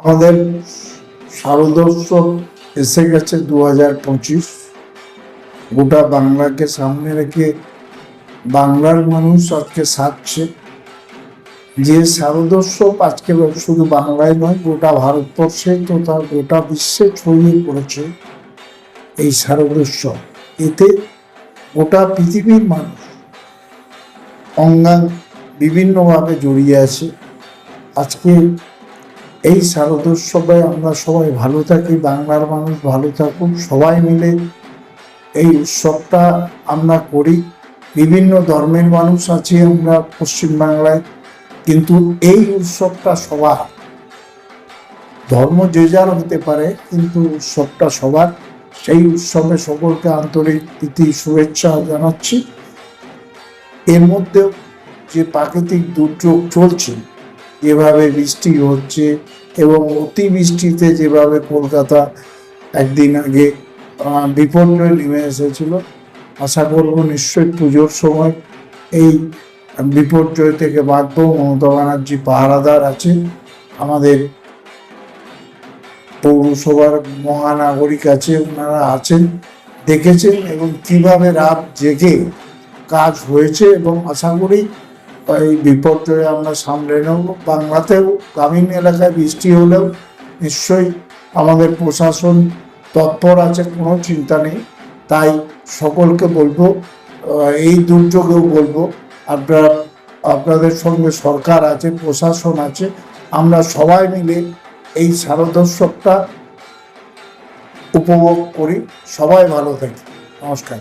আমাদের শারদোৎসব এসে গেছে দু হাজার পঁচিশ। গোটা বাংলাকে সামনে রেখে বাংলার মানুষ আজকে সাজছে। যে শারদোৎসব আজকে শুধু বাংলায় নয়, গোটা ভারতবর্ষে তথা গোটা বিশ্বে ছড়িয়ে পড়েছে এই শারদোৎসব এতে গোটা পৃথিবীর মানুষ অঙ্গাঙ্গ বিভিন্নভাবে জড়িয়ে আছে। আজকে এই শারদোৎসবে আমরা সবাই ভালো থাকি, বাংলার মানুষ ভালো থাকুক, সবাই মিলে এই উৎসবটা আমরা করি। বিভিন্ন ধর্মের মানুষ আছে আমরা পশ্চিমবাংলায়, কিন্তু এই উৎসবটা সবার। ধর্ম যে যার হতে পারে, কিন্তু উৎসবটা সবার। সেই উৎসবে সকলকে আন্তরিক প্রীতি, শুভেচ্ছা জানাচ্ছি। এর মধ্যেও যে প্রাকৃতিক দুর্যোগ চলছে যেভাবে বৃষ্টি হচ্ছে এবং অতি বৃষ্টিতে যেভাবে কলকাতা একদিন আগে বিপর্যয় নেমে এসেছিল, আশা করব নিশ্চয়ই পুজোর সময় এই বিপর্যয় থেকে বাঁচব। মমতা ব্যানার্জি পাহারাদার আছে আমাদের পৌরসভার মহানাগরিক আছে, ওনারা আছেন, দেখেছেন এবং কীভাবে রাত জেগে কাজ হয়েছে এবং আশা করি এই বিপর্যয়ে আমরা সামলে নেব। বাংলাতেও গ্রামীণ এলাকায় বৃষ্টি হলেও নিশ্চয়ই আমাদের প্রশাসন তৎপর আছে, কোনো চিন্তা নেই। তাই সকলকে বলব এই দুর্যোগেও বলব, আপনারা, আপনাদের সঙ্গে সরকার আছে, প্রশাসন আছে, আমরা সবাই মিলে এই শারদোৎসবটা উপভোগ করি। সবাই ভালো থাকি নমস্কার।